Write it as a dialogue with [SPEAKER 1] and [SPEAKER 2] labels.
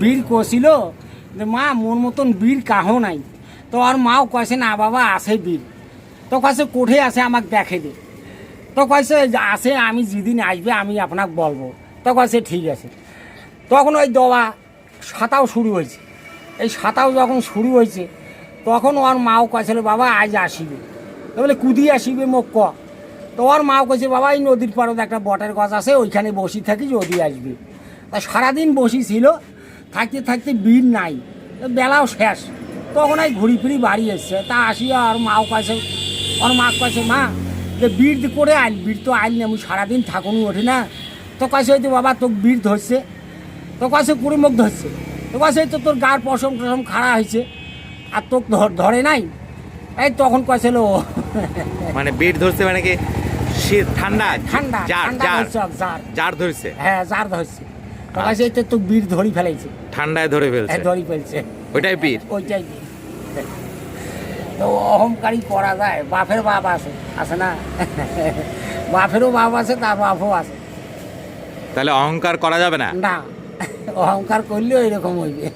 [SPEAKER 1] বীর কছিল যে, মা, মোর মতন বীর কাহো নাই। তো আর মাও কয়েছে না, বাবা, আছে বীর। তো কয়েছে কোঠে আছে, আমাকে দেখে দে। তো কয়েছে আছে, আমি যেদিন আসবে, আমি আপনাকে বলব। তো কয়েছে ঠিক আছে। তখন ওই দবা সাঁতাও শুরু হয়েছে। এই সাঁতাও যখন শুরু হয়েছে, তখন ওর মাও কয়েছিল বাবা, আজ আসিবে। তো বলে, কুদি আসিবে, মোক ক। তো ওর মাও কয়েছে বাবা, এই নদীর পাড়ত একটা বটের গাছ আছে, ওইখানে বসি থাকি যদি আসবে। তা সারাদিন বসি ছিল থাকতে থাকতে বীর নাই। বেলাও শেষ। তখন এই ঘুরি ফিরি বাড়ি এসছে। তা আসি আর মাও কয়েছে ওর মা কয়েছে মা যে বীর করে আইল বীর তো আইল না আমি সারাদিন থাকুন ওঠে না। তো কয়েছে হয়তো বাবা তোর বীর ধরছে। তো কুড়ি মুখ ধরছে। তো এই তো তোর গার পশম টসম খাড়া হয়েছে আর তোকে ধর- নাই? এই তখন কয়েছিল
[SPEAKER 2] মানে বীর ধরছে মানে কি ঠান্ডা?
[SPEAKER 1] ঠান্ডা ঠান্ডা
[SPEAKER 2] জার
[SPEAKER 1] ধরছে? হ্যাঁ জার ধরছে। তো কয়েছে তো বীর ধরি ফেলাইছে।
[SPEAKER 2] ঠান্ডায় ধরে ফেলছে।
[SPEAKER 1] হ্যাঁ ধরি ফেলছে।
[SPEAKER 2] ওইটাই বীর
[SPEAKER 1] ওইটাই বীর। তো অহংকারী করা যায়। বাপের বাপ আছে। আছে না? বাপেরও বাপ আছে তার বাপও আছে।
[SPEAKER 2] তাহলে অহংকার করা যাবে না?
[SPEAKER 1] না। অহংকার করলেও এরকম হইবে।